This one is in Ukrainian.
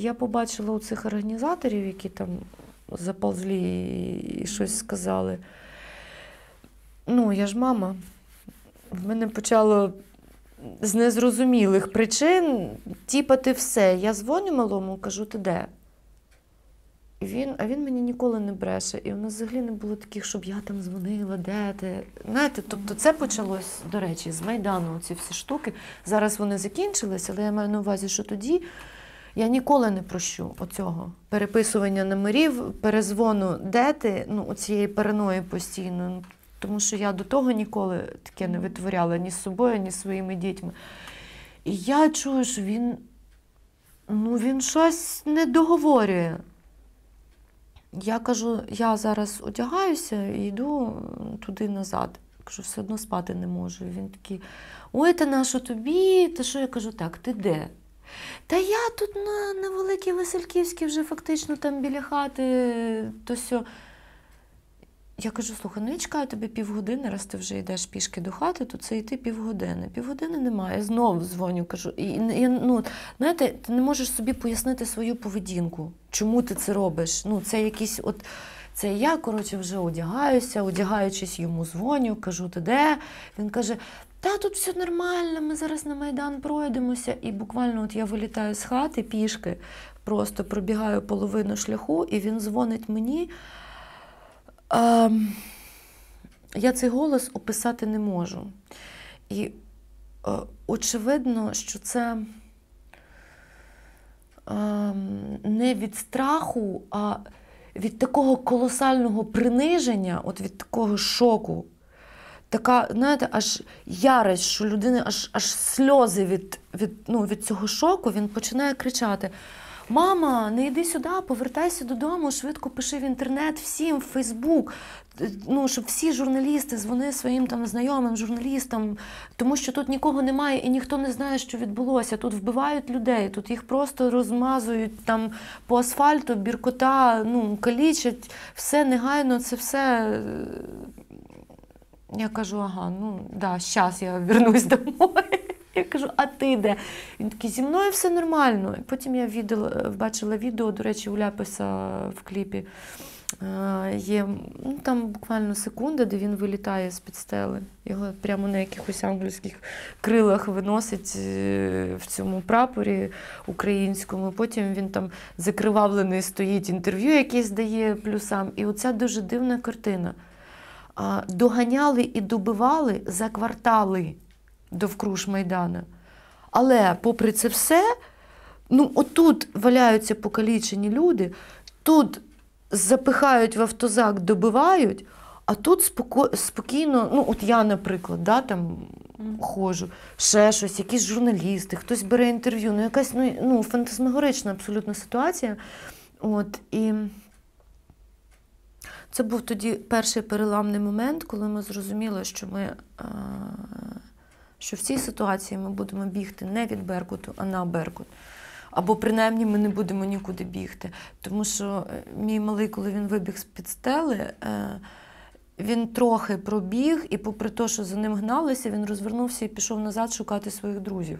я побачила у цих організаторів, які там заповзли і щось сказали. Ну, я ж мама. В мене почало з незрозумілих причин тіпати все. Я дзвоню малому, кажу, ти де? Він, а він мені ніколи не бреше. І у нас взагалі не було таких, щоб я там дзвонила, де ти. Знаєте, тобто це почалось, до речі, з Майдану, ці всі штуки. Зараз вони закінчились, але я маю на увазі, що тоді я ніколи не прощу оцього переписування номерів, перезвону, де ти, ну, оцієї параної постійно. Тому що я до того ніколи таке не витворяла ні з собою, ні з своїми дітьми. І я чую, що він, ну, він щось не договорює. Я кажу, я зараз одягаюся і йду туди назад. Кажу, все одно спати не можу. Він такий, ой, та на що тобі? Та що я кажу, так, ти де? Та я тут на, на Великій Васильківській вже фактично там біля хати, то сьо. Я кажу, слухай, ну я чекаю тебе півгодини, раз ти вже йдеш пішки до хати, то це йти півгодини. Півгодини немає. Знову дзвоню, кажу. І, і, ну, знаєте, ти не можеш собі пояснити свою поведінку, чому ти це робиш. Ну, це якісь от. Це я, коротше, вже одягаюся, одягаючись йому дзвоню, кажу, ти де? Він каже: та тут все нормально, ми зараз на Майдан пройдемося. І буквально от я вилітаю з хати пішки, просто пробігаю половину шляху, і він дзвонить мені. А, я цей голос описати не можу. І е, очевидно, що це е, не від страху, а від такого колосального приниження, от від такого шоку. Така, знаєте, аж ярость, що людини аж аж сльози від, від, ну, від цього шоку, він починає кричати: Мама, не йди сюди, повертайся додому, швидко пиши в інтернет, всім в Фейсбук. Ну, щоб всі журналісти дзвони своїм там знайомим журналістам, тому що тут нікого немає і ніхто не знає, що відбулося. Тут вбивають людей, тут їх просто розмазують там по асфальту, біркота, ну, калічать, все негайно, це все. Я кажу, ага, ну да, зараз я вернусь домой. Ти де? Він такий, зі мною все нормально. І потім я віддала, бачила відео, до речі, у Ляписа в кліпі. Е, Є ну, там буквально секунда, де він вилітає з-під стели. Його прямо на якихось ангельських крилах виносить е, в цьому прапорі українському. Потім він там закривавлений стоїть, інтерв'ю якесь дає плюсам. І оця дуже дивна картина. Доганяли і добивали за квартали довкруж Майдана. Але, попри це все, ну отут валяються покалічені люди, тут запихають в автозак, добивають, а тут споко... спокійно, ну от я, наприклад, да, там ходжу, ще щось, якісь журналісти, хтось бере інтерв'ю, ну якась ну, ну, фантасмагорична абсолютно ситуація. От, і це був тоді перший переламний момент, коли ми зрозуміли, що ми. Що в цій ситуації ми будемо бігти не від Беркуту, а на Беркут. Або принаймні ми не будемо нікуди бігти. Тому що мій малий, коли він вибіг з-під стели, він трохи пробіг, і попри те, що за ним гналися, він розвернувся і пішов назад шукати своїх друзів.